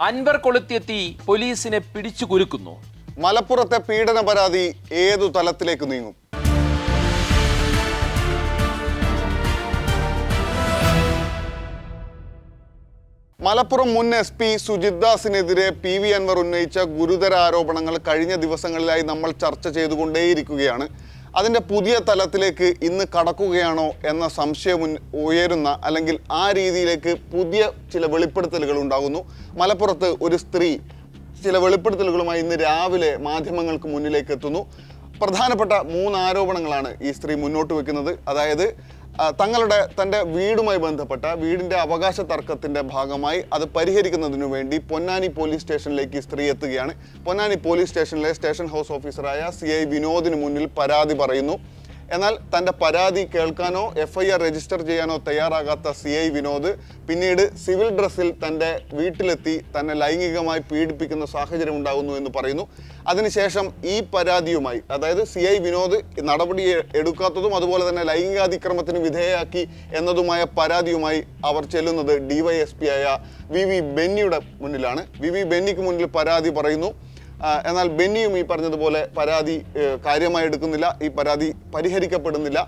അൻവർ കൊളുത്തിയെത്തി പോലീസിനെ പിടിച്ചു കുരുക്കുന്നു. മലപ്പുറത്തെ പീഡന പരാതി ഏതു തലത്തിലേക്ക് നീങ്ങും? മലപ്പുറം മുൻ എസ് പി സുജിത് ദാസിനെതിരെ പി വി അൻവർ ഉന്നയിച്ച ഗുരുതര ആരോപണങ്ങൾ കഴിഞ്ഞ ദിവസങ്ങളിലായി നമ്മൾ ചർച്ച ചെയ്തുകൊണ്ടേയിരിക്കുകയാണ്. അതിന്റെ പുതിയ തലത്തിലേക്ക് ഇന്ന് കടക്കുകയാണോ എന്ന സംശയം ഉയരുന്ന അല്ലെങ്കിൽ ആ രീതിയിലേക്ക് പുതിയ ചില വെളിപ്പെടുത്തലുകൾ ഉണ്ടാകുന്നു. മലപ്പുറത്ത് ഒരു സ്ത്രീ ചില വെളിപ്പെടുത്തലുകളുമായി ഇന്ന് രാവിലെ മാധ്യമങ്ങൾക്ക് മുന്നിലേക്ക് എത്തുന്നു. പ്രധാനപ്പെട്ട മൂന്ന് ആരോപണങ്ങളാണ് ഈ സ്ത്രീ മുന്നോട്ട് വെക്കുന്നത്. അതായത് തങ്ങളുടെ തന്റെ വീടുമായി ബന്ധപ്പെട്ട വീടിന്റെ അവകാശ തർക്കത്തിന്റെ ഭാഗമായി അത് പരിഹരിക്കുന്നതിനു വേണ്ടി പൊന്നാനി പോലീസ് സ്റ്റേഷനിലേക്ക് സ്ത്രീ എത്തുകയാണ്. പൊന്നാനി പോലീസ് സ്റ്റേഷനിലെ സ്റ്റേഷൻ ഹൗസ് ഓഫീസറായ സി ഐ വിനോദിന് മുന്നിൽ പരാതി പറയുന്നു. എന്നാൽ തന്റെ പരാതി കേൾക്കാനോ എഫ് ഐ ആർ രജിസ്റ്റർ ചെയ്യാനോ തയ്യാറാകാത്ത സി ഐ വിനോദ് പിന്നീട് സിവിൽ ഡ്രസ്സിൽ തന്റെ വീട്ടിലെത്തി തന്നെ ലൈംഗികമായി പീഡിപ്പിക്കുന്ന സാഹചര്യം ഉണ്ടാകുന്നു എന്ന് പറയുന്നു. അതിനുശേഷം ഈ പരാതിയുമായി അതായത് സി ഐ വിനോദ് നടപടി എടുക്കാത്തതും അതുപോലെ തന്നെ ലൈംഗികാതിക്രമത്തിന് വിധേയയാക്കി എന്നതുമായ പരാതിയുമായി അവർ ചെല്ലുന്നത് ഡിവൈഎസ്പി ആയ വി വി ബെന്നിയുടെ മുന്നിലാണ്. വി വി ബെന്നിക്ക് മുന്നിൽ പരാതി പറയുന്നു. എന്നാൽ ബെന്നിയും ഈ പറഞ്ഞതുപോലെ പരാതി കാര്യമായി എടുക്കുന്നില്ല ഈ പരാതി പരിഹരിക്കപ്പെടുന്നില്ല.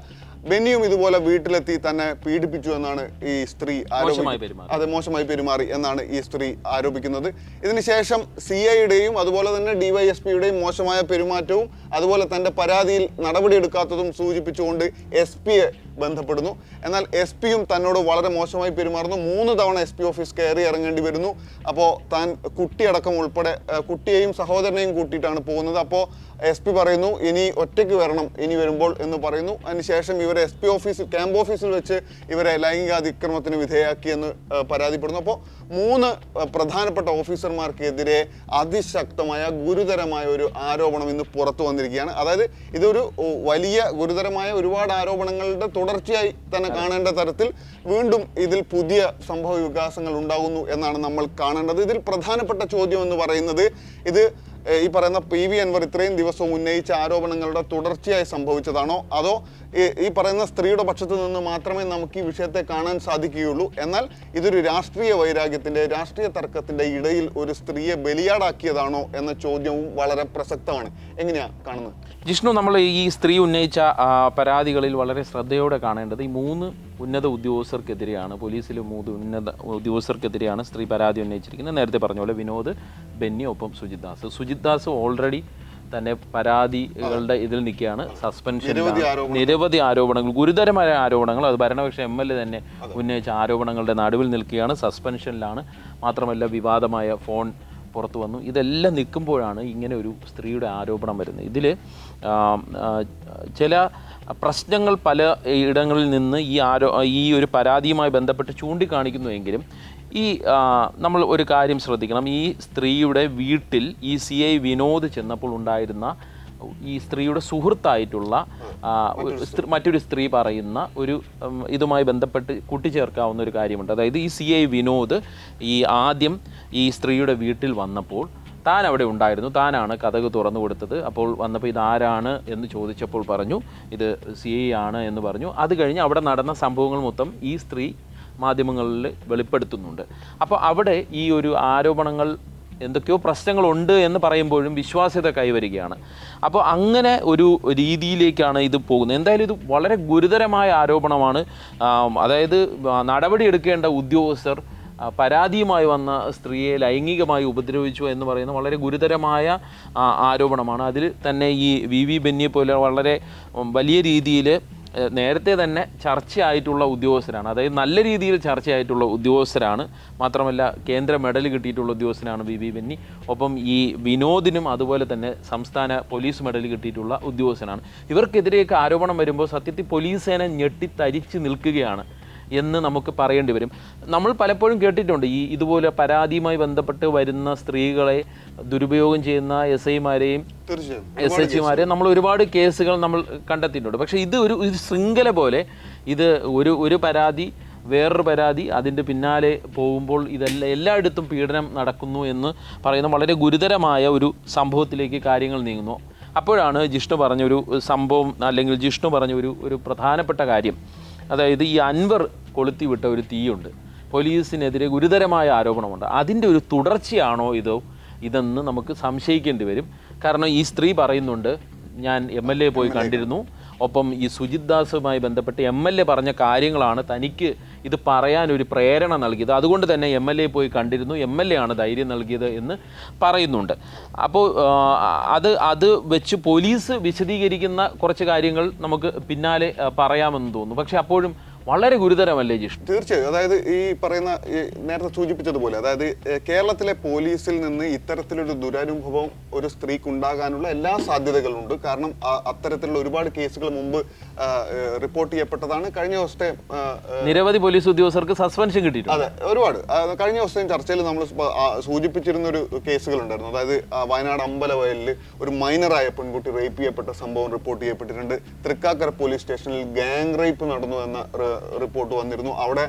ബെന്നിയും ഇതുപോലെ വീട്ടിലെത്തി തന്നെ പീഡിപ്പിച്ചു എന്നാണ് ഈ സ്ത്രീ മോശമായി ആരോപി- അതെ മോശമായി പെരുമാറി എന്നാണ് ഈ സ്ത്രീ ആരോപിക്കുന്നത്. ഇതിനുശേഷം സി ഐയുടെയും അതുപോലെ തന്നെ ഡിവൈഎസ്പിയുടെയും മോശമായ പെരുമാറ്റവും അതുപോലെ തന്റെ പരാതിയിൽ നടപടിയെടുക്കാത്തതും സൂചിപ്പിച്ചുകൊണ്ട് എസ് പിയെ ബന്ധപ്പെടുന്നു. എന്നാൽ എസ് പിയും തന്നോട് വളരെ മോശമായി പെരുമാറുന്നു. മൂന്ന് തവണ എസ് പി ഓഫീസ് കയറി ഇറങ്ങേണ്ടി വരുന്നു. അപ്പോൾ താൻ കുട്ടിയടക്കം ഉൾപ്പെടെ കുട്ടിയെയും സഹോദരനെയും കൂട്ടിയിട്ടാണ് പോകുന്നത്. അപ്പോൾ എസ് പി പറയുന്നു ഇനി ഒറ്റയ്ക്ക് വരണം ഇനി വരുമ്പോൾ എന്ന് പറയുന്നു. അതിനുശേഷം ഇവരെ എസ് പി ഓഫീസിൽ ക്യാമ്പ് ഓഫീസിൽ വെച്ച് ഇവരെ ലൈംഗിക അതിക്രമത്തിന് വിധേയമാക്കിയെന്ന് പരാതിപ്പെടുന്നു. അപ്പോൾ മൂന്ന് പ്രധാനപ്പെട്ട ഓഫീസർമാർക്കെതിരെ അതിശക്തമായ ഗുരുതരമായ ഒരു ആരോപണം ഇന്ന് പുറത്തു വന്നിരിക്കുകയാണ്. അതായത് ഇതൊരു വലിയ ഗുരുതരമായ ഒരുപാട് ആരോപണങ്ങളുടെ തുടർച്ചയായി തന്നെ കാണേണ്ട തരത്തിൽ വീണ്ടും ഇതിൽ പുതിയ സംഭവ വികാസങ്ങൾ ഉണ്ടാകുന്നു എന്നാണ് നമ്മൾ കാണേണ്ടത്. ഇതിൽ പ്രധാനപ്പെട്ട ചോദ്യം എന്ന് പറയുന്നത് ഇത് ഈ പറയുന്ന പി വി അൻവർ ഇത്രയും ദിവസവും ഉന്നയിച്ച ആരോപണങ്ങളുടെ തുടർച്ചയായി സംഭവിച്ചതാണോ? അതോ ഈ- പറയുന്ന സ്ത്രീയുടെ പക്ഷത്ത് നിന്ന് മാത്രമേ നമുക്ക് ഈ വിഷയത്തെ കാണാൻ സാധിക്കുകയുള്ളൂ? എന്നാൽ ഇതൊരു രാഷ്ട്രീയ വൈരാഗ്യത്തിന്റെ രാഷ്ട്രീയ തർക്കത്തിന്റെ ഇടയിൽ ഒരു സ്ത്രീയെ ബലിയാടാക്കിയതാണോ എന്ന ചോദ്യവും വളരെ പ്രസക്തമാണ്. എങ്ങനെയാണ് കാണുന്നത്? ജിഷ്ണു നമ്മൾ ഈ സ്ത്രീ ഉന്നയിച്ച പരാതികളിൽ വളരെ ശ്രദ്ധയോടെ കാണേണ്ടത് ഈ മൂന്ന് ഉന്നത ഉദ്യോഗസ്ഥർക്കെതിരെയാണ് പോലീസിലെ മൂന്ന് ഉന്നത ഉദ്യോഗസ്ഥർക്കെതിരെയാണ് സ്ത്രീ പരാതി ഉന്നയിച്ചിരിക്കുന്നത്. നേരത്തെ പറഞ്ഞ പോലെ വിനോദ് ബെന്നി ഒപ്പം സുജിത് ദാസ്. സുജിത് ദാസ് ഓൾറെഡി തന്നെ പരാതികളുടെ ഇതിൽ നിൽക്കുകയാണ്. സസ്പെൻഷൻ നിരവധി ആരോപണങ്ങൾ. ഗുരുതരമായ ആരോപണങ്ങൾ. അത് ഭരണപക്ഷ എം എൽ എ തന്നെ ഉന്നയിച്ച ആരോപണങ്ങളുടെ നടുവിൽ നിൽക്കുകയാണ്. സസ്പെൻഷനിലാണ്. മാത്രമല്ല വിവാദമായ ഫോൺ പുറത്തു വന്നു. ഇതെല്ലാം നിൽക്കുമ്പോഴാണ് ഇങ്ങനെ ഒരു സ്ത്രീയുടെ ആരോപണം വരുന്നത്. ഇതിൽ ചില പ്രശ്നങ്ങൾ പല ഇടങ്ങളിൽ നിന്ന് ഈ ആരോ ഈ ഒരു പരാതിയുമായി ബന്ധപ്പെട്ട് ചൂണ്ടിക്കാണിക്കുന്നുവെങ്കിലും ഈ നമ്മൾ ഒരു കാര്യം ശ്രദ്ധിക്കണം. ഈ സ്ത്രീയുടെ വീട്ടിൽ ഈ സി ഐ വിനോദ് ചെന്നപ്പോൾ ഉണ്ടായിരുന്ന ഈ സ്ത്രീയുടെ സുഹൃത്തായിട്ടുള്ള മറ്റൊരു സ്ത്രീ പറയുന്ന ഒരു ഇതുമായി ബന്ധപ്പെട്ട് കൂട്ടിച്ചേർക്കാവുന്ന ഒരു കാര്യമുണ്ട്. അതായത് ഈ സി ഐ വിനോദ് ഈ ആദ്യം ഈ സ്ത്രീയുടെ വീട്ടിൽ വന്നപ്പോൾ താൻ അവിടെ ഉണ്ടായിരുന്നു. താനാണ് കഥക് തുറന്നു കൊടുത്തത്. അപ്പോൾ വന്നപ്പോൾ ഇതാരാണ് എന്ന് ചോദിച്ചപ്പോൾ പറഞ്ഞു ഇത് സി ഐ ആണ് എന്ന് പറഞ്ഞു. അത് കഴിഞ്ഞ് അവിടെ നടന്ന സംഭവങ്ങൾ മൊത്തം ഈ സ്ത്രീ മാധ്യമങ്ങളിൽ വെളിപ്പെടുത്തുന്നുണ്ട്. അപ്പോൾ അവിടെ ഈ ഒരു ആരോപണങ്ങൾ എന്തൊക്കെയോ പ്രശ്നങ്ങളുണ്ട് എന്ന് പറയുമ്പോഴും വിശ്വാസ്യത കൈവരികയാണ്. അപ്പോൾ അങ്ങനെ ഒരു രീതിയിലേക്കാണ് ഇത് പോകുന്നത്. എന്തായാലും ഇത് വളരെ ഗുരുതരമായ ആരോപണമാണ്. അതായത് നടപടിയെടുക്കേണ്ട ഉദ്യോഗസ്ഥർ പരാതിയുമായി വന്ന സ്ത്രീയെ ലൈംഗികമായി ഉപദ്രവിച്ചു എന്ന് പറയുന്ന വളരെ ഗുരുതരമായ ആരോപണമാണ്. അതിൽ തന്നെ ഈ വി വി ബെന്നിയെ പോലെ വളരെ വലിയ രീതിയിൽ നേരത്തെ തന്നെ ചർച്ചയായിട്ടുള്ള ഉദ്യോഗസ്ഥരാണ്. അതായത് നല്ല രീതിയിൽ ചർച്ചയായിട്ടുള്ള ഉദ്യോഗസ്ഥരാണ്. മാത്രമല്ല കേന്ദ്ര മെഡൽ കിട്ടിയിട്ടുള്ള ഉദ്യോഗസ്ഥനാണ് വി വി ബെന്നി. ഒപ്പം ഈ വിനോദിനും അതുപോലെ തന്നെ സംസ്ഥാന പോലീസ് മെഡൽ കിട്ടിയിട്ടുള്ള ഉദ്യോഗസ്ഥനാണ്. ഇവർക്കെതിരെയൊക്കെ ആരോപണം വരുമ്പോൾ സത്യത്തിൽ പോലീസ് സേന തരിച്ചു നിൽക്കുകയാണ്. എന്ന് നമുക്ക് പറയേണ്ടി വരും. നമ്മൾ പലപ്പോഴും കേട്ടിട്ടുണ്ട് ഈ ഇതുപോലെ പരാതിയുമായി ബന്ധപ്പെട്ട് വരുന്ന സ്ത്രീകളെ ദുരുപയോഗം ചെയ്യുന്ന എസ് ഐമാരെയും എസ് എച്ച് മാരെയും നമ്മൾ ഒരുപാട് കേസുകൾ നമ്മൾ കണ്ടെത്തിയിട്ടുണ്ട്. പക്ഷേ ഇത് ഒരു ഒരു ശൃംഖല പോലെ ഇത് ഒരു ഒരു പരാതി വേറൊരു പരാതി അതിന്റെ പിന്നാലെ പോകുമ്പോൾ ഇതെല്ലാം എല്ലായിടത്തും പീഡനം നടക്കുന്നു എന്ന് പറയുന്ന വളരെ ഗുരുതരമായ ഒരു സംഭവത്തിലേക്ക് കാര്യങ്ങൾ നീങ്ങുന്നു. അപ്പോഴാണ് ജിഷ്ണു പറഞ്ഞൊരു സംഭവം അല്ലെങ്കിൽ ജിഷ്ണു പറഞ്ഞ ഒരു ഒരു പ്രധാനപ്പെട്ട കാര്യം. അതായത് ഈ അൻവർ കൊളുത്തി വിട്ട ഒരു തീയുണ്ട്. പോലീസിനെതിരെ ഗുരുതരമായ ആരോപണമുണ്ട്. അതിന്റെ ഒരു തുടർച്ചയാണോ ഇതോ? ഇതെന്ന് നമുക്ക് സംശയിക്കേണ്ടി വരും. കാരണം ഈ സ്ത്രീ പറയുന്നുണ്ട് ഞാൻ എം എൽ എ പോയി കണ്ടിരുന്നു. ഒപ്പം ഈ സുജിത് ദാസുമായി ബന്ധപ്പെട്ട് എം എൽ എ പറഞ്ഞ കാര്യങ്ങളാണ് തനിക്ക് ഇത് പറയാൻ ഒരു പ്രേരണ നൽകിയത്. അതുകൊണ്ട് തന്നെ എം എൽ എ പോയി കണ്ടിരുന്നു. എം എൽ എ ആണ് ധൈര്യം നൽകിയത് എന്ന് പറയുന്നുണ്ട്. അപ്പോൾ അത് അത് വെച്ച് പോലീസ് വിശദീകരിക്കുന്ന കുറച്ച് കാര്യങ്ങൾ നമുക്ക് പിന്നാലെ പറയാമെന്ന് തോന്നുന്നു. പക്ഷേ അപ്പോഴും വളരെ ഗുരുതരമല്ലേ ജിഷ്ണു? തീർച്ചയായും. അതായത് ഈ പറയുന്ന നേരത്തെ സൂചിപ്പിച്ചതുപോലെ അതായത് കേരളത്തിലെ പോലീസിൽ നിന്ന് ഇത്തരത്തിലൊരു ദുരനുഭവം ഒരു സ്ത്രീക്ക് ഉണ്ടാകാനുള്ള എല്ലാ സാധ്യതകളുണ്ട്. കാരണം ആ- അത്തരത്തിലുള്ള ഒരുപാട് കേസുകൾ മുമ്പ് റിപ്പോർട്ട് ചെയ്യപ്പെട്ടതാണ്. കഴിഞ്ഞ ദിവസത്തെ നിരവധി പോലീസ് ഉദ്യോഗസ്ഥർക്ക് സസ്പെൻഷൻ കിട്ടിയിട്ടുണ്ട്. അതെ ഒരുപാട്. കഴിഞ്ഞ ദിവസത്തെയും ചർച്ചയിൽ നമ്മൾ സൂചിപ്പിച്ചിരുന്ന ഒരു കേസുകൾ ഉണ്ടായിരുന്നു അതായത് വയനാട് അമ്പലവയലിൽ ഒരു മൈനറായ പെൺകുട്ടി റേപ്പ് ചെയ്യപ്പെട്ട സംഭവം റിപ്പോർട്ട് ചെയ്യപ്പെട്ടിട്ടുണ്ട്. തൃക്കാക്കര പോലീസ് സ്റ്റേഷനിൽ ഗാങ് റേപ്പ് നടന്നു എന്ന റിപ്പോർട്ട് വന്നിരുന്നു. അവിടെ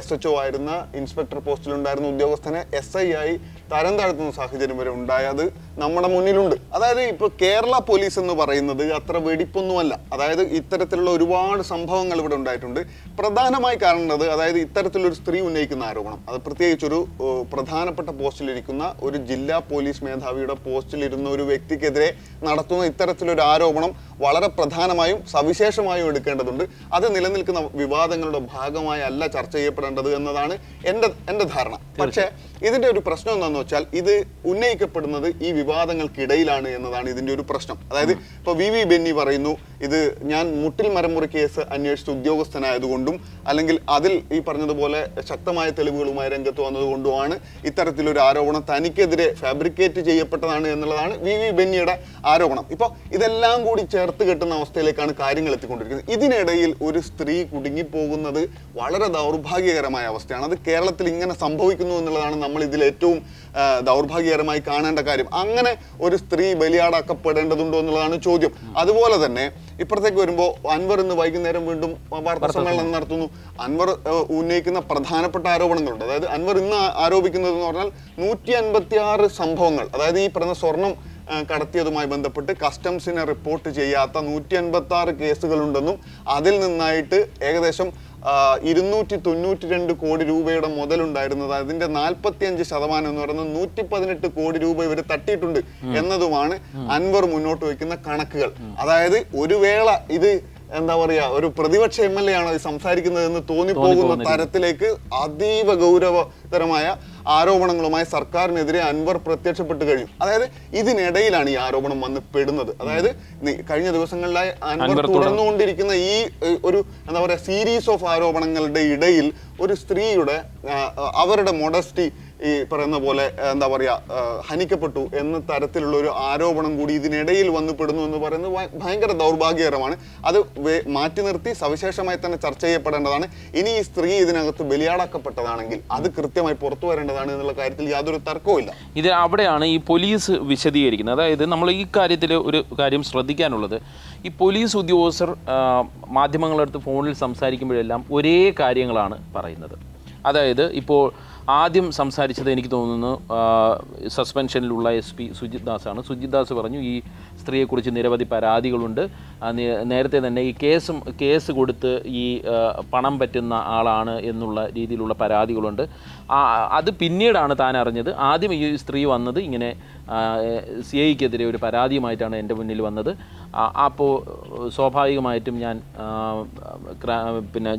എസ് എച്ച് ഒ ആയിരുന്ന ഇൻസ്പെക്ടർ പോസ്റ്റിലുണ്ടായിരുന്ന ഉദ്യോഗസ്ഥനെ എസ് ഐ ആയി തരം താഴ്ത്തുന്ന സാഹചര്യം വരെ ഉണ്ടായത്. നമ്മുടെ മുന്നിലുണ്ട്. അതായത് ഇപ്പൊ കേരള പോലീസ് എന്ന് പറയുന്നത് അത്ര വെടിപ്പൊന്നുമല്ല. അതായത് ഇത്തരത്തിലുള്ള ഒരുപാട് സംഭവങ്ങൾ ഇവിടെ ഉണ്ടായിട്ടുണ്ട്. പ്രധാനമായി കാണുന്നത് അതായത് ഇത്തരത്തിലൊരു സ്ത്രീ ഉന്നയിക്കുന്ന ആരോപണം. അത് പ്രത്യേകിച്ച് ഒരു ഏഹ്, പ്രധാനപ്പെട്ട പോസ്റ്റിലിരിക്കുന്ന ഒരു ജില്ലാ പോലീസ് മേധാവിയുടെ പോസ്റ്റിലിരുന്ന ഒരു വ്യക്തിക്കെതിരെ നടത്തുന്ന ഇത്തരത്തിലൊരു ആരോപണം വളരെ പ്രധാനമായും സവിശേഷമായും എടുക്കേണ്ടതുണ്ട്. അത് നിലനിൽക്കുന്ന വിവാദങ്ങളുടെ ഭാഗമായി അല്ല ചർച്ച ചെയ്യപ്പെടേണ്ടത് എന്നതാണ് എന്റെ എന്റെ ധാരണ. പക്ഷേ ഇതിന്റെ ഒരു പ്രശ്നം എന്താണെന്ന് വെച്ചാൽ ഇത് ഉന്നയിക്കപ്പെടുന്നത് ഈ വിവാദങ്ങൾക്കിടയിലാണ് എന്നതാണ് ഇതിന്റെ ഒരു പ്രശ്നം. അതായത് ഇപ്പോൾ വി വി ബെന്നി പറയുന്നു ഇത് ഞാൻ മുട്ടിൽ മരമുറി കേസ് അന്വേഷിച്ച ഉദ്യോഗസ്ഥനായതുകൊണ്ടും അല്ലെങ്കിൽ അതിൽ ഈ പറഞ്ഞതുപോലെ ശക്തമായ തെളിവുകളുമായി രംഗത്ത് വന്നതുകൊണ്ടുമാണ് ഇത്തരത്തിലൊരു ആരോപണം തനിക്കെതിരെ ഫാബ്രിക്കേറ്റ് ചെയ്യപ്പെട്ടതാണ് എന്നുള്ളതാണ് വി വി ബെന്നിയുടെ ആരോപണം. ഇപ്പോൾ ഇതെല്ലാം കൂടി ചേർത്ത് കെട്ടുന്ന അവസ്ഥയിലേക്കാണ് കാര്യങ്ങൾ എത്തിക്കൊണ്ടിരിക്കുന്നത്. ഇതിനിടയിൽ ഒരു സ്ത്രീ കുടുങ്ങിപ്പോകുന്നത് വളരെ ദൗർഭാഗ്യകരമായ അവസ്ഥയാണ്. അത് കേരളത്തിൽ ഇങ്ങനെ സംഭവിക്കുന്നു എന്നുള്ളതാണ് നമ്മൾ ഇതിൽ ഏറ്റവും ദൗർഭാഗ്യകരമായി കാണേണ്ട കാര്യം. അങ്ങനെ ഒരു സ്ത്രീ ബലിയാടാക്കപ്പെടേണ്ടതുണ്ടോ എന്നുള്ളതാണ് ചോദ്യം. അതുപോലെ തന്നെ ഇപ്പുറത്തേക്ക് വരുമ്പോൾ അൻവർ ഇന്ന് വൈകുന്നേരം വീണ്ടും വാർത്താ സമ്മേളനം നടത്തുന്നു. അൻവർ ഉന്നയിക്കുന്ന പ്രധാനപ്പെട്ട ആരോപണങ്ങളുണ്ട്. അതായത് അൻവർ ഇന്ന് ആരോപിക്കുന്നത് എന്ന് പറഞ്ഞാൽ നൂറ്റി അൻപത്തി ആറ് സംഭവങ്ങൾ അതായത് ഈ പറഞ്ഞ സ്വർണം കടത്തിയതുമായി ബന്ധപ്പെട്ട് കസ്റ്റംസിനെ റിപ്പോർട്ട് ചെയ്യാത്ത നൂറ്റി അൻപത്തി ആറ് കേസുകളുണ്ടെന്നും അതിൽ നിന്നായിട്ട് ഏകദേശം ഇരുന്നൂറ്റി തൊണ്ണൂറ്റി രണ്ട് കോടി രൂപയുടെ മുതലുണ്ടായിരുന്നത്. അതിന്റെ നാൽപ്പത്തി അഞ്ച് ശതമാനം എന്ന് പറയുന്നത് നൂറ്റി പതിനെട്ട് കോടി രൂപ ഇവർ തട്ടിയിട്ടുണ്ട് എന്നതുമാണ് അൻവർ മുന്നോട്ട് വയ്ക്കുന്ന കണക്കുകൾ. അതായത് ഒരു വേള ഇത് എന്താ പറയാ ഒരു പ്രതിപക്ഷ എം എൽ എ ആണോ സംസാരിക്കുന്നത് എന്ന് തോന്നിപ്പോകുന്ന തരത്തിലേക്ക് അതീവ ഗൗരവതരമായ ആരോപണങ്ങളുമായി സർക്കാരിനെതിരെ അൻവർ പ്രത്യക്ഷപ്പെട്ട് കഴിഞ്ഞു. അതായത് ഇതിനിടയിലാണ് ഈ ആരോപണം വന്ന് പെടുന്നത്. അതായത് കഴിഞ്ഞ ദിവസങ്ങളിലായി അൻവർ അൻവർ തുടർന്നുകൊണ്ടിരിക്കുന്ന ഈ ഒരു എന്താ പറയാ സീരീസ് ഓഫ് ആരോപണങ്ങളുടെ ഇടയിൽ ഒരു സ്ത്രീയുടെ അവരുടെ മൊഡസ്റ്റി ഈ പറയുന്ന പോലെ എന്താ പറയാ ഹനിക്കപ്പെട്ടു എന്ന തരത്തിലുള്ള ഒരു ആരോപണം കൂടി ഇതിനിടയിൽ വന്നു പെടുന്നു എന്ന് പറയുന്നത് ഭയ- ഭയങ്കര ദൗർഭാഗ്യകരമാണ്. അത് മാറ്റി നിർത്തി സവിശേഷമായി തന്നെ ചർച്ച ചെയ്യപ്പെടേണ്ടതാണ്. ഇനി ഈ സ്ത്രീ ഇതിനകത്ത് ബലിയാടാക്കപ്പെട്ടതാണെങ്കിൽ അത് കൃത്യമായി പുറത്തു വരേണ്ടതാണ് എന്നുള്ള കാര്യത്തിൽ യാതൊരു തർക്കവും ഇല്ല. ഇത് അവിടെയാണ് ഈ പോലീസ് വിശദീകരിക്കുന്നത്. അതായത് നമ്മൾ ഈ കാര്യത്തിൽ ഒരു കാര്യം ശ്രദ്ധിക്കാനുള്ളത്. ഈ പോലീസ് ഉദ്യോഗസ്ഥർ മാധ്യമങ്ങളടുത്ത് ഫോണിൽ സംസാരിക്കുമ്പോഴെല്ലാം ഒരേ കാര്യങ്ങളാണ് പറയുന്നത്. അതായത് ഇപ്പോൾ ആദ്യം സംസാരിച്ചത് എനിക്ക് തോന്നുന്നു സസ്പെൻഷനിലുള്ള എസ് പി സുജിത് ദാസാണ്. സുജിത് ദാസ് പറഞ്ഞു ഈ സ്ത്രീയെക്കുറിച്ച് നിരവധി പരാതികളുണ്ട്. നേരത്തെ തന്നെ ഈ കേസും കേസ് കൊടുത്ത് ഈ പണം പറ്റുന്ന ആളാണ് എന്നുള്ള രീതിയിലുള്ള പരാതികളുണ്ട്. അത് പിന്നീടാണ് താൻ അറിഞ്ഞത്. ആദ്യം ഈ സ്ത്രീ വന്നത് ഇങ്ങനെ സി ഐക്കെതിരെ ഒരു പരാതിയുമായിട്ടാണ് എന്റെ മുന്നിൽ വന്നത്. അപ്പോൾ സ്വാഭാവികമായിട്ടും ഞാൻ പിന്നെ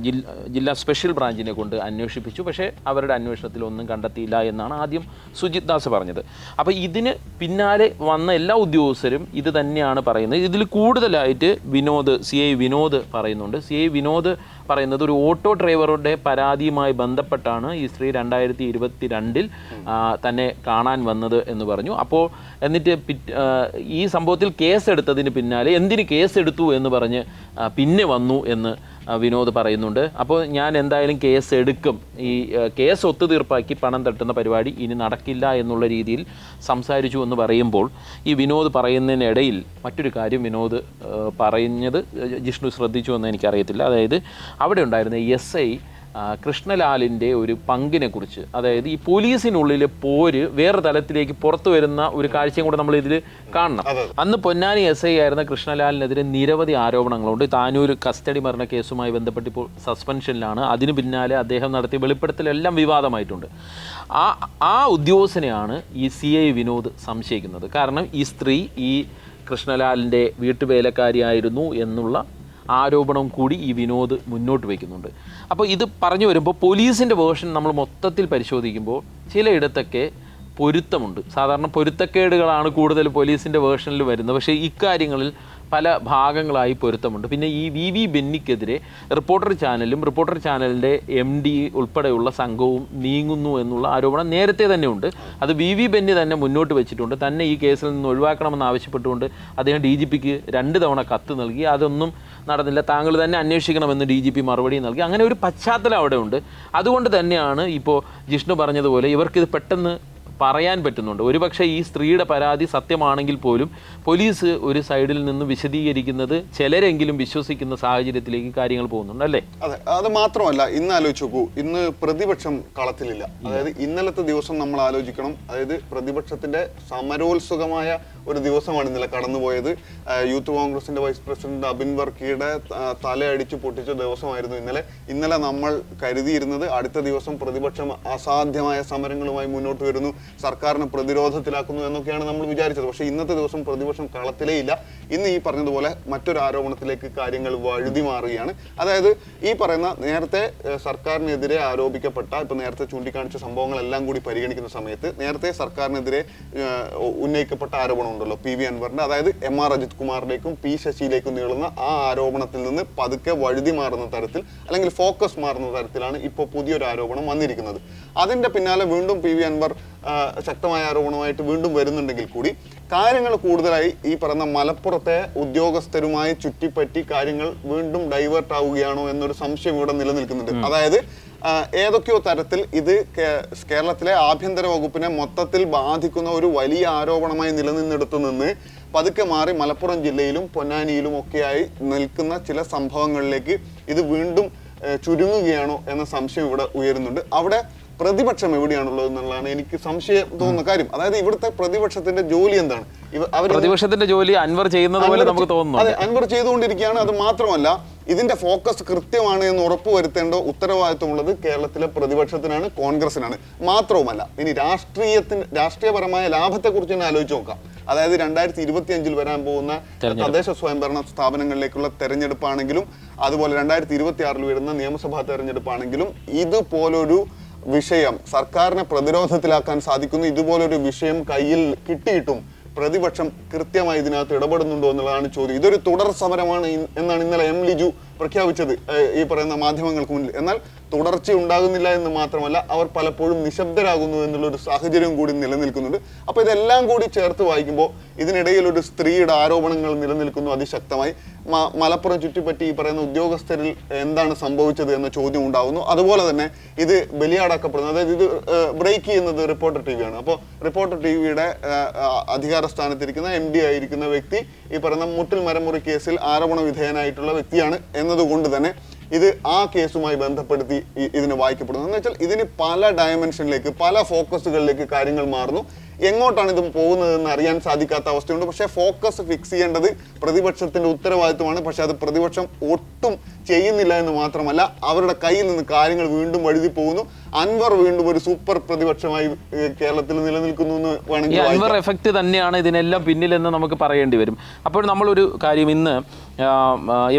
ജില്ല സ്പെഷ്യൽ ബ്രാഞ്ചിനെ കൊണ്ട് അന്വേഷിപ്പിച്ചു. പക്ഷേ അവരുടെ അന്വേഷണത്തിൽ ഒന്നും കണ്ടെത്തിയില്ല എന്നാണ് ആദ്യം സുജിത് ദാസ് പറഞ്ഞത്. അപ്പോൾ ഇതിന് പിന്നാലെ വന്ന എല്ലാ ഉദ്യോഗസ്ഥരും ഇത് തന്നെയാണ് പറയുന്നത്. ഇതിൽ കൂടുതലായിട്ട് വിനോദ് സി ഐ വിനോദ് പറയുന്നുണ്ട്. സി ഐ വിനോദ് പറയുന്നത് ഒരു ഓട്ടോ ഡ്രൈവറുടെ പരാതിയുമായി ബന്ധപ്പെട്ടാണ് ഈ സ്ത്രീ രണ്ടായിരത്തി ഇരുപത്തി രണ്ടിൽ തന്നെ കാണാൻ വന്നത് എന്ന് പറഞ്ഞു. അപ്പോൾ എന്നിട്ട് ഈ സംഭവത്തിൽ കേസ് എടുത്തതിന് പിന്നാലെ എന്തിന് കേസ് എടുത്തു എന്ന് പറഞ്ഞ് പിന്നെ വന്നു എന്ന് വിനോദ് പറയുന്നുണ്ട്. അപ്പോൾ ഞാൻ എന്തായാലും കേസ് എടുക്കും. ഈ കേസ് ഒത്തുതീർപ്പാക്കി പണം തട്ടുന്ന പരിപാടി ഇനി നടക്കില്ല എന്നുള്ള രീതിയിൽ സംസാരിച്ചു എന്ന് പറയുമ്പോൾ ഈ വിനോദ് പറയുന്നതിനിടയിൽ മറ്റൊരു കാര്യം വിനോദ് പറഞ്ഞത് ജിഷ്ണു ശ്രദ്ധിച്ചു എന്ന് എനിക്കറിയത്തില്ല. അതായത് അവിടെ ഉണ്ടായിരുന്ന എസ് ഐ കൃഷ്ണലാലിന്റെ ഒരു പങ്കിനെ കുറിച്ച്. അതായത് ഈ പോലീസിനുള്ളിലെ പോര് വേറെ തലത്തിലേക്ക് പുറത്തു വരുന്ന ഒരു കാഴ്ചയും കൂടെ നമ്മൾ ഇതിൽ കാണണം. അന്ന് പൊന്നാനി എസ് ഐ ആയിരുന്ന കൃഷ്ണലാലിനെതിരെ നിരവധി ആരോപണങ്ങളുണ്ട്. താനൂർ കസ്റ്റഡി മരണ കേസുമായി ബന്ധപ്പെട്ട് ഇപ്പോൾ സസ്പെൻഷനിലാണ്. അതിന് പിന്നാലെ അദ്ദേഹം നടത്തിയ വെളിപ്പെടുത്തലെല്ലാം വിവാദമായിട്ടുണ്ട്. ആ ആ ഉദ്യോഗസ്ഥനെയാണ് ഈ സി ഐ വിനോദ് സംശയിക്കുന്നത്. കാരണം ഈ സ്ത്രീ ഈ കൃഷ്ണലാലിന്റെ വീട്ടുവേലക്കാരിയായിരുന്നു എന്നുള്ള ആരോപണം കൂടി ഈ വിനോദ് മുന്നോട്ട് വയ്ക്കുന്നുണ്ട്. അപ്പോൾ ഇത് പറഞ്ഞു വരുമ്പോൾ പോലീസിന്റെ വേർഷൻ നമ്മൾ മൊത്തത്തിൽ പരിശോധിക്കുമ്പോൾ ചിലയിടത്തൊക്കെ പൊരുത്തമുണ്ട്. സാധാരണ പൊരുത്തക്കേടുകളാണ് കൂടുതൽ പോലീസിന്റെ വേർഷനിൽ വരുന്നത്. പക്ഷേ ഇക്കാര്യങ്ങളിൽ പല ഭാഗങ്ങളായി പൊരുത്തമുണ്ട്. പിന്നെ ഈ വി വി ബെന്നിക്കെതിരെ റിപ്പോർട്ടർ ചാനലും റിപ്പോർട്ടർ ചാനലിന്റെ എം ഡി ഉൾപ്പെടെയുള്ള സംഘവും നീങ്ങുന്നു എന്നുള്ള ആരോപണം നേരത്തെ തന്നെ ഉണ്ട്. അത് വി വി ബെന്നി തന്നെ മുന്നോട്ട് വെച്ചിട്ടുണ്ട്. തന്നെ ഈ കേസിൽ നിന്ന് ഒഴിവാക്കണമെന്ന് ആവശ്യപ്പെട്ടുകൊണ്ട് അദ്ദേഹം ഡി ജി പിക്ക് രണ്ട് തവണ കത്ത് നൽകി. അതൊന്നും നടന്നില്ല. താങ്കൾ തന്നെ അന്വേഷിക്കണമെന്ന് ഡി ജി പി മറുപടി നൽകി. അങ്ങനെ ഒരു പശ്ചാത്തലം അവിടെ ഉണ്ട് അതുകൊണ്ട് തന്നെയാണ് ഇപ്പോൾ ജിഷ്ണു പറഞ്ഞതുപോലെ ഇവർക്കിത് പെട്ടെന്ന് പറയാൻ പറ്റുന്നുണ്ട്. ഒരുപക്ഷെ ഈ സ്ത്രീയുടെ പരാതി സത്യമാണെങ്കിൽ പോലും പോലീസ് ഒരു സൈഡിൽ നിന്ന് വിശദീകരിക്കുന്നത് ചിലരെങ്കിലും വിശ്വസിക്കുന്ന സാഹചര്യത്തിലേക്ക് കാര്യങ്ങൾ പോകുന്നുണ്ട് അല്ലേ? അതെ അത് മാത്രമല്ല ഇന്ന് ആലോചിച്ചു നോക്കൂ ഇന്ന് പ്രതിപക്ഷം കളത്തിലില്ല. അതായത് ഇന്നലത്തെ ദിവസം നമ്മൾ ആലോചിക്കണം അതായത് പ്രതിപക്ഷത്തിന്റെ സമരോത്സുകമായ ഒരു ദിവസമാണ് ഇന്നലെ കടന്നുപോയത്. യൂത്ത് കോൺഗ്രസിന്റെ വൈസ് പ്രസിഡന്റ് അബിൻ വർക്കിയുടെ തലയടിച്ചു പൊട്ടിച്ച ദിവസമായിരുന്നു ഇന്നലെ. ഇന്നലെ നമ്മൾ കരുതിയിരുന്നത് അടുത്ത ദിവസം പ്രതിപക്ഷം അസാധ്യമായ സമരങ്ങളുമായി മുന്നോട്ട് വരുന്നു. സർക്കാരിനെ പ്രതിരോധത്തിലാക്കുന്നു എന്നൊക്കെയാണ് നമ്മൾ വിചാരിച്ചത്. പക്ഷേ ഇന്നത്തെ ദിവസം പ്രതിപക്ഷം കളത്തിലേ ഇല്ല. ഇന്ന് ഈ പറഞ്ഞതുപോലെ മറ്റൊരു ആരോപണത്തിലേക്ക് കാര്യങ്ങൾ വഴുതി മാറുകയാണ്. അതായത് ഈ പറയുന്ന നേരത്തെ സർക്കാരിനെതിരെ ആരോപിക്കപ്പെട്ട ഇപ്പം നേരത്തെ ചൂണ്ടിക്കാണിച്ച സംഭവങ്ങളെല്ലാം കൂടി പരിഗണിക്കുന്ന സമയത്ത് നേരത്തെ സർക്കാരിനെതിരെ ഉന്നയിക്കപ്പെട്ട ആരോപണം ഉണ്ടല്ലോ പി വി അൻവറിന്റെ. അതായത് എം ആർ അജിത് കുമാറിലേക്കും പി ശശിയിലേക്കും നീളുന്ന ആ ആരോപണത്തിൽ നിന്ന് പതുക്കെ വഴുതി മാറുന്ന തരത്തിൽ അല്ലെങ്കിൽ ഫോക്കസ് മാറുന്ന തരത്തിലാണ് ഇപ്പോൾ പുതിയൊരു ആരോപണം വന്നിരിക്കുന്നത്. അതിന്റെ പിന്നാലെ വീണ്ടും പി വി അൻവർ ശക്തമായ ആരോപണമായിട്ട് വീണ്ടും വരുന്നുണ്ടെങ്കിൽ കൂടി കാര്യങ്ങൾ കൂടുതലായി ഈ പറഞ്ഞ മലപ്പുറത്തെ ഉദ്യോഗസ്ഥരുമായി ചുറ്റിപ്പറ്റി കാര്യങ്ങൾ വീണ്ടും ഡൈവേർട്ട് ആവുകയാണോ എന്നൊരു സംശയം ഇവിടെ നിലനിൽക്കുന്നുണ്ട്. അതായത് ഏതൊക്കെയോ തരത്തിൽ ഇത് കേരളത്തിലെ ആഭ്യന്തര വകുപ്പിനെ മൊത്തത്തിൽ ബാധിക്കുന്ന ഒരു വലിയ ആരോപണമായി നിലനിന്നെടുത്തു നിന്ന് പതുക്കെ മാറി മലപ്പുറം ജില്ലയിലും പൊന്നാനിയിലും ഒക്കെയായി നിൽക്കുന്ന ചില സംഭവങ്ങളിലേക്ക് ഇത് വീണ്ടും ചുരുങ്ങുകയാണോ എന്ന സംശയം ഇവിടെ ഉയരുന്നുണ്ട്. അവിടെ പ്രതിപക്ഷം എവിടെയാണുള്ളത് എന്നുള്ളതാണ് എനിക്ക് സംശയം തോന്നുന്ന കാര്യം. അതായത് ഇവിടുത്തെ പ്രതിപക്ഷത്തിന്റെ ജോലി എന്താണ്? പ്രതിപക്ഷത്തിന്റെ ജോലി അൻവർ ചെയ്യുന്നത് പോലെ നമുക്ക് തോന്നുന്നു അതെ അൻവർ ചെയ്തുകൊണ്ടിരിക്കുകയാണ്. അത് മാത്രമല്ല ഇതിന്റെ ഫോക്കസ് കൃത്യമാണ് എന്ന് ഉറപ്പുവരുത്തേണ്ട ഉത്തരവാദിത്വമുള്ളത് കേരളത്തിലെ പ്രതിപക്ഷത്തിനാണ് കോൺഗ്രസിനാണ്. മാത്രവുമല്ല ഇനി രാഷ്ട്രീയത്തിന് രാഷ്ട്രീയപരമായ ലാഭത്തെക്കുറിച്ച് തന്നെ ആലോചിച്ച് നോക്കാം. അതായത് രണ്ടായിരത്തി ഇരുപത്തി അഞ്ചിൽ വരാൻ പോകുന്ന തദ്ദേശ സ്വയംഭരണ സ്ഥാപനങ്ങളിലേക്കുള്ള തെരഞ്ഞെടുപ്പാണെങ്കിലും അതുപോലെ രണ്ടായിരത്തി ഇരുപത്തി ആറിൽ വരുന്ന നിയമസഭാ തെരഞ്ഞെടുപ്പാണെങ്കിലും ഇതുപോലൊരു വിഷയം സർക്കാരിനെ പ്രതിരോധത്തിലാക്കാൻ സാധിക്കുന്നു. ഇതുപോലൊരു വിഷയം കയ്യിൽ കിട്ടിയിട്ടും പ്രതിപക്ഷം കൃത്യമായി ഇതിനകത്ത് ഇടപെടുന്നുണ്ടോ എന്നുള്ളതാണ് ചോദ്യം. ഇതൊരു തുടർ സമരമാണ് എന്നാണ് ഇന്നലെ എം ലിജു പ്രഖ്യാപിച്ചത് ഈ പറയുന്ന മാധ്യമങ്ങൾക്ക് മുന്നിൽ. എന്നാൽ തുടർച്ച ഉണ്ടാകുന്നില്ല എന്ന് മാത്രമല്ല അവർ പലപ്പോഴും നിശബ്ദരാകുന്നു എന്നുള്ള ഒരു സാഹചര്യം കൂടി നിലനിൽക്കുന്നുണ്ട്. അപ്പോൾ ഇതെല്ലാം കൂടി ചേർത്ത് വായിക്കുമ്പോൾ ഇതിനിടയിൽ ഒരു സ്ത്രീയുടെ ആരോപണങ്ങൾ നിലനിൽക്കുന്നു അതിശക്തമായി. മലപ്പുറം ചുറ്റിപ്പറ്റി ഈ പറയുന്ന ഉദ്യോഗസ്ഥരിൽ എന്താണ് സംഭവിച്ചത് എന്ന ചോദ്യം ഉണ്ടാകുന്നു അതുപോലെ തന്നെ ഇത് ബലിയാടാക്കപ്പെടുന്നു. അതായത് ഇത് ബ്രേക്ക് ചെയ്യുന്നത് റിപ്പോർട്ടർ ടി വിയാണ്. അപ്പോൾ റിപ്പോർട്ടർ ടി വിയുടെ അധികാര സ്ഥാനത്തിരിക്കുന്ന എം ഡി ആയിരിക്കുന്ന വ്യക്തി ഈ പറയുന്ന മുട്ടിൽ മരമുറി കേസിൽ ആരോപണ വിധേയനായിട്ടുള്ള വ്യക്തിയാണ് എന്നതുകൊണ്ട് തന്നെ ഇത് ആ കേസുമായി ബന്ധപ്പെടുത്തി ഇതിനെ വായിക്കപ്പെടുന്നു. എന്ന് വെച്ചാൽ ഇതിന് പല ഡയമെൻഷനിലേക്ക് പല ഫോക്കസുകളിലേക്ക് കാര്യങ്ങൾ മാറുന്നു. എങ്ങോട്ടാണ് ഇത് പോകുന്നതെന്ന് അറിയാൻ സാധിക്കാത്ത അവസ്ഥയുണ്ട്. പക്ഷേ ഫോക്കസ് ഫിക്സ് ചെയ്യേണ്ടത് പ്രതിപക്ഷത്തിന്റെ ഉത്തരവാദിത്വമാണ്. പക്ഷെ അത് പ്രതിപക്ഷം ഒട്ടും ചെയ്യുന്നില്ല എന്ന് മാത്രമല്ല അവരുടെ കയ്യിൽ നിന്ന് കാര്യങ്ങൾ വീണ്ടും വഴുതി പോകുന്നു. അൻവർ വീണ്ടും ഒരു സൂപ്പർ പ്രതിപക്ഷമായി കേരളത്തിൽ നിലനിൽക്കുന്നു എന്ന് വേണമെങ്കിൽ അൻവർ എഫക്റ്റ് തന്നെയാണ് ഇതിനെല്ലാം പിന്നിലെന്ന് നമുക്ക് പറയേണ്ടി വരും. അപ്പോൾ നമ്മളൊരു കാര്യം ഇന്ന്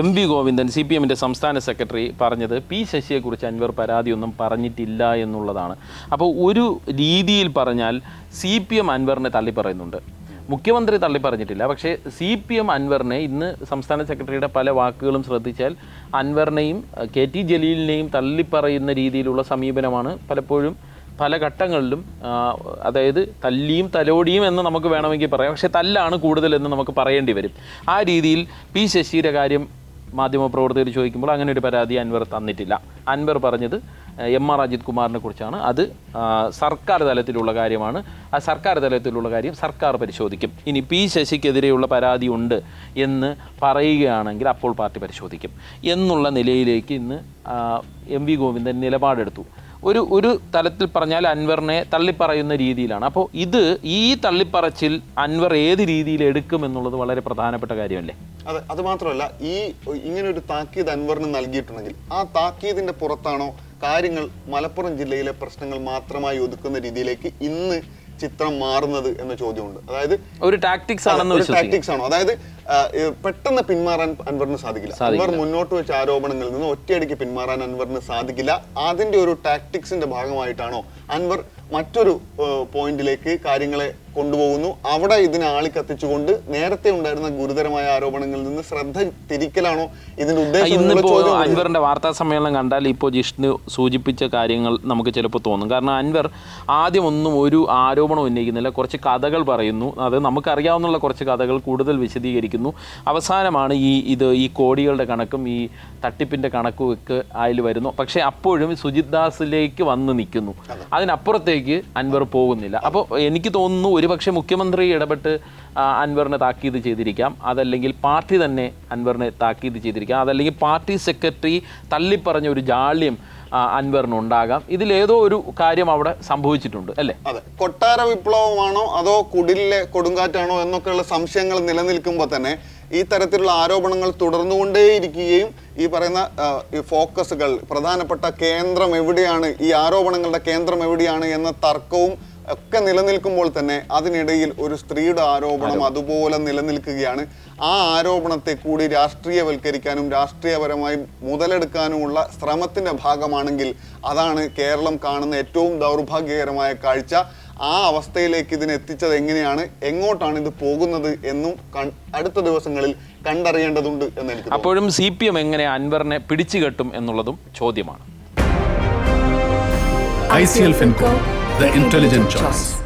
M V Govindan C P എമ്മിന്റെ സംസ്ഥാന സെക്രട്ടറി പറഞ്ഞത് പി ശശിയെക്കുറിച്ച് അൻവർ പരാതിയൊന്നും പറഞ്ഞിട്ടില്ല എന്നുള്ളതാണ്. അപ്പോൾ ഒരു രീതിയിൽ പറഞ്ഞാൽ സി പി എം അൻവറിനെ തള്ളി പറയുന്നുണ്ട്. മുഖ്യമന്ത്രി തള്ളി പറഞ്ഞിട്ടില്ല. പക്ഷേ സി പി എം അൻവറിനെ ഇന്ന് സംസ്ഥാന സെക്രട്ടറിയുടെ പല വാക്കുകളും ശ്രദ്ധിച്ചാൽ അൻവറിനെയും കെ ടി ജലീലിനെയും തള്ളിപ്പറയുന്ന രീതിയിലുള്ള സമീപനമാണ് പലപ്പോഴും പല ഘട്ടങ്ങളിലും അതായത് തല്ലിയും തലോടിയും എന്ന് നമുക്ക് വേണമെങ്കിൽ പറയാം. പക്ഷേ തല്ലാണ് കൂടുതലെന്ന് നമുക്ക് പറയേണ്ടി വരും. ആ രീതിയിൽ പി ശശിയുടെ കാര്യം മാധ്യമപ്രവർത്തകർ ചോദിക്കുമ്പോൾ അങ്ങനെ ഒരു പരാതി അൻവർ തന്നിട്ടില്ല. അൻവർ പറഞ്ഞത് എം ആർ അജിത് കുമാറിനെ കുറിച്ചാണ്. അത് സർക്കാർ തലത്തിലുള്ള കാര്യമാണ്. ആ സർക്കാർ തലത്തിലുള്ള കാര്യം സർക്കാർ പരിശോധിക്കും. ഇനി പി ശശിക്കെതിരെയുള്ള പരാതി ഉണ്ട് എന്ന് പറയുകയാണെങ്കിൽ അപ്പോൾ പാർട്ടി പരിശോധിക്കും. എന്നുള്ള നിലയിലേക്ക് ഇന്ന് എം വി ഗോവിന്ദൻ നിലപാടെടുത്തു. ഒരു ഒരു തലത്തിൽ പറഞ്ഞാൽ അൻവറിനെ തള്ളിപ്പറയുന്ന രീതിയിലാണ്. അപ്പോൾ ഇത് ഈ തള്ളിപ്പറച്ചിൽ അൻവർ ഏത് രീതിയിൽ എടുക്കും എന്നുള്ളത് വളരെ പ്രധാനപ്പെട്ട കാര്യമല്ലേ? അതെ അത് മാത്രമല്ല ഈ ഇങ്ങനെ ഒരു താക്കീത് അൻവറിന് നൽകിയിട്ടുണ്ടെങ്കിൽ ആ താക്കീതിന്റെ പുറത്താണോ കാര്യങ്ങൾ മലപ്പുറം ജില്ലയിലെ പ്രശ്നങ്ങൾ മാത്രമായി ഒതുക്കുന്ന രീതിയിലേക്ക് ഇന്ന് ചിത്രം മാറുന്നത് എന്ന ചോദ്യമുണ്ട്. അതായത് ഒരു ടാക്ടിക്സ് ആണെന്ന് ടാക്ടിക്സ് ആണോ? അതായത് പെട്ടെന്ന് പിന്മാറാൻ അൻവറിന് സാധിക്കില്ല. അൻവർ മുന്നോട്ട് വെച്ച ആരോപണങ്ങളിൽ നിന്ന് ഒറ്റയടിക്ക് പിന്മാറാൻ അൻവറിന് സാധിക്കില്ല. അതിന്റെ ഒരു ടാക്ടിക്സിന്റെ ഭാഗമായിട്ടാണോ അൻവർ മറ്റൊരു പോയിന്റിലേക്ക് കാര്യങ്ങളെ കൊണ്ടുപോകുന്നു. അവിടെ ഇതിനെ കത്തിച്ചുകൊണ്ട് നേരത്തെ ഉണ്ടായിരുന്ന ഗുരുതരമായ ആരോപണങ്ങളിൽ നിന്ന് ശ്രദ്ധ തിരിക്കലാണോ ഇതിന്റെ ഉദ്ദേശം. അൻവറിന്റെ വാർത്താ സമ്മേളനം കണ്ടാൽ ഇപ്പോൾ ജിഷ്ണു സൂചിപ്പിച്ച കാര്യങ്ങൾ നമുക്ക് ചിലപ്പോൾ തോന്നും. കാരണം അൻവർ ആദ്യം ഒന്നും ഒരു ആരോപണം ഉന്നയിക്കുന്നില്ല. കുറച്ച് കഥകൾ പറയുന്നു. അത് നമുക്കറിയാവുന്ന കുറച്ച് കഥകൾ കൂടുതൽ വിശദീകരിക്കുന്നു. അവസാനമാണ് ഈ ഇത് ഈ കോടികളുടെ കണക്കും ഈ തട്ടിപ്പിന്റെ കണക്കും ഒക്കെ അതിൽ വരുന്നു. പക്ഷേ അപ്പോഴും സുജിത് ദാസിലേക്ക് വന്ന് നിൽക്കുന്നു. അതിനപ്പുറത്തേക്ക് അൻവർ പോകുന്നില്ല. അപ്പോൾ എനിക്ക് തോന്നുന്നു ഒരുപക്ഷെ മുഖ്യമന്ത്രി ഇടപെട്ട് അൻവറിനെ താക്കീത് ചെയ്തിരിക്കാം. അതല്ലെങ്കിൽ പാർട്ടി തന്നെ അൻവറിനെ താക്കീത് ചെയ്തിരിക്കാം. അതല്ലെങ്കിൽ പാർട്ടി സെക്രട്ടറി തള്ളിപ്പറഞ്ഞ ഒരു ജാള്യം അൻവറിനുണ്ടാകാം. ഇതിലേതോ ഒരു കാര്യം അവിടെ സംഭവിച്ചിട്ടുണ്ട് അല്ലേ? അതെ. കൊട്ടാര വിപ്ലവമാണോ അതോ കുടിലെ കൊടുങ്കാറ്റാണോ എന്നൊക്കെയുള്ള സംശയങ്ങൾ നിലനിൽക്കുമ്പോൾ തന്നെ ഈ തരത്തിലുള്ള ആരോപണങ്ങൾ തുടർന്നുകൊണ്ടേയിരിക്കുകയും ഈ പറയുന്ന ഫോക്കസുകൾ പ്രധാനപ്പെട്ട കേന്ദ്രം എവിടെയാണ് ഈ ആരോപണങ്ങളുടെ കേന്ദ്രം എവിടെയാണ് എന്ന തർക്കവും ഒക്കെ നിലനിൽക്കുമ്പോൾ തന്നെ അതിനിടയിൽ ഒരു സ്ത്രീയുടെ ആരോപണം അതുപോലെ നിലനിൽക്കുകയാണ്. ആ ആരോപണത്തെ കൂടി രാഷ്ട്രീയവൽക്കരിക്കാനും രാഷ്ട്രീയപരമായി മുതലെടുക്കാനുമുള്ള ശ്രമത്തിന്റെ ഭാഗമാണെങ്കിൽ അതാണ് കേരളം കാണുന്ന ഏറ്റവും ദൗർഭാഗ്യകരമായ കാഴ്ച. ആ അവസ്ഥയിലേക്ക് ഇതിനെ എത്തിച്ചത് എങ്ങനെയാണ്? എങ്ങോട്ടാണ് ഇത് പോകുന്നത് എന്നും കൺ- അടുത്ത ദിവസങ്ങളിൽ കണ്ടറിയേണ്ടതുണ്ട് എന്ന് എനിക്ക്. അപ്പോഴും സി പി എം എങ്ങനെ അൻവറിനെ പിടിച്ചുകെട്ടും എന്നുള്ളതും ചോദ്യമാണ്. I C L FinCo, the intelligent choice.